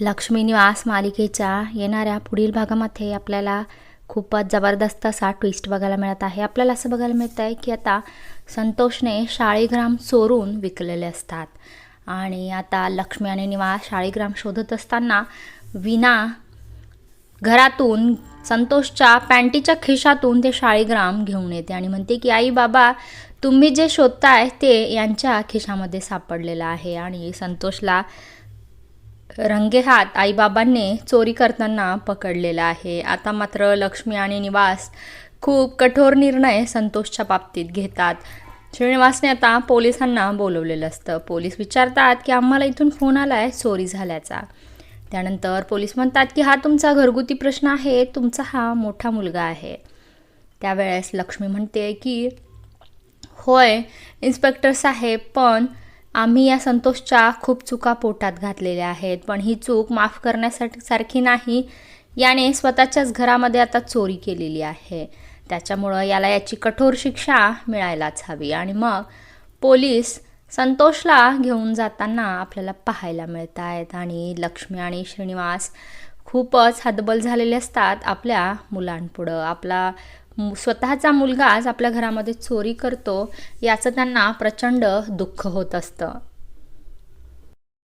लक्ष्मी निवास मालिकेच्या येणाऱ्या पुढील भागामध्ये आपल्याला खूपच जबरदस्त असा ट्विस्ट बघायला मिळत आहे. आपल्याला असं बघायला मिळतं आहे की आता संतोषने शाळीग्राम चोरून विकलेले असतात. आणि आता लक्ष्मी आणि निवास शाळीग्राम शोधत असताना विना घरातून संतोषच्या पॅन्टीच्या खिशातून ते शाळीग्राम घेऊन येते आणि म्हणते की आई बाबा तुम्ही जे शोधताय ते यांच्या खिशामध्ये सापडलेलं आहे. आणि संतोषला रंगेहात आईबाबांनी चोरी करताना पकडलेला आहे. आता मात्र लक्ष्मी आणि निवास खूप कठोर निर्णय संतोषच्या बाबतीत घेतात. श्रीनिवासने आता पोलिसांना बोलवलेलं असतं. पोलीस विचारतात की आम्हाला इथून फोन आला आहे चोरी झाल्याचा. त्यानंतर पोलीस म्हणतात की हा तुमचा घरगुती प्रश्न आहे. तुमचा हा मोठा मुलगा आहे. त्यावेळेस लक्ष्मी म्हणते की होय इन्स्पेक्टर साहेब पण आम्ही या संतोषच्या खूप चुका पोटात घातलेल्या आहेत पण ही चूक माफ करण्यासाठी सारखी नाही. याने स्वतःच्याच घरामध्ये आता चोरी केलेली आहे. त्याच्यामुळं याला याची कठोर शिक्षा मिळायलाच हवी. आणि मग पोलीस संतोषला घेऊन जाताना आपल्याला पाहायला मिळत आहेत आणि लक्ष्मी आणि श्रीनिवास खूपच हतबल झालेले असतात आपल्या मुलांपुढं. आपला स्वतःचा स्वतःचा मुलगाच आपल्या घरामध्ये चोरी करतो याचं त्यांना प्रचंड दुःख होत असतं.